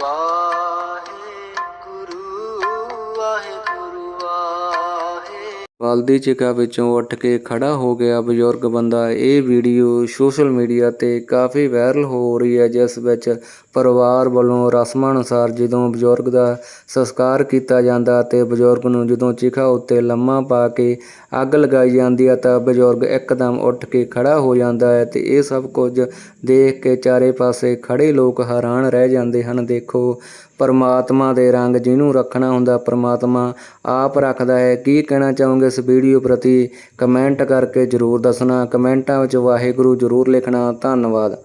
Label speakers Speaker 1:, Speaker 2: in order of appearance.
Speaker 1: ਵਾਹਿਗੁਰੂ ਵਾਹਿਗੁਰੂ। ਵਾਹਿ
Speaker 2: ਬਲਦੀ ਚਿਕਾ ਵਿੱਚੋਂ ਉੱਠ ਕੇ ਖੜਾ ਹੋ ਗਿਆ ਬਜ਼ੁਰਗ ਬੰਦਾ। ਇਹ ਵੀਡੀਓ ਸੋਸ਼ਲ ਮੀਡੀਆ ਤੇ ਕਾਫੀ ਵਾਇਰਲ ਹੋ ਰਹੀ ਹੈ, ਜਿਸ ਵਿੱਚ ਪਰਿਵਾਰ ਵੱਲੋਂ ਰਸਮਾਂ ਅਨੁਸਾਰ ਜਦੋਂ ਬਜ਼ੁਰਗ ਦਾ ਸੰਸਕਾਰ ਕੀਤਾ ਜਾਂਦਾ ਤੇ ਬਜ਼ੁਰਗ ਨੂੰ ਜਦੋਂ ਚਿਖਾ ਉੱਤੇ ਲੰਮਾ ਪਾ ਕੇ ਅੱਗ ਲਗਾਈ ਜਾਂਦੀ ਹੈ ਤਾਂ ਬਜ਼ੁਰਗ ਇੱਕਦਮ ਉੱਠ ਕੇ ਖੜਾ ਹੋ ਜਾਂਦਾ ਹੈ ਤੇ ਇਹ ਸਭ ਕੁਝ ਦੇਖ ਕੇ ਚਾਰੇ ਪਾਸੇ ਖੜੇ ਲੋਕ ਹੈਰਾਨ ਰਹਿ ਜਾਂਦੇ ਹਨ। ਦੇਖੋ ਪਰਮਾਤਮਾ ਦੇ ਰੰਗ ਜਿਹਨੂੰ ਰੱਖਣਾ ਹੁੰਦਾ, ਪਰਮਾਤਮਾ ਆਪ ਰੱਖਦਾ ਹੈ। ਕੀ ਕਹਿਣਾ ਚਾਹੋਗੇ ਇਸ ਵੀਡੀਓ ਪ੍ਰਤੀ? ਕਮੈਂਟ ਕਰਕੇ ਜਰੂਰ ਦੱਸਣਾ। ਕਮੈਂਟਾਂ ਵਿੱਚ ਵਾਹਿਗੁਰੂ ਜਰੂਰ ਲਿਖਣਾ। ਧੰਨਵਾਦ।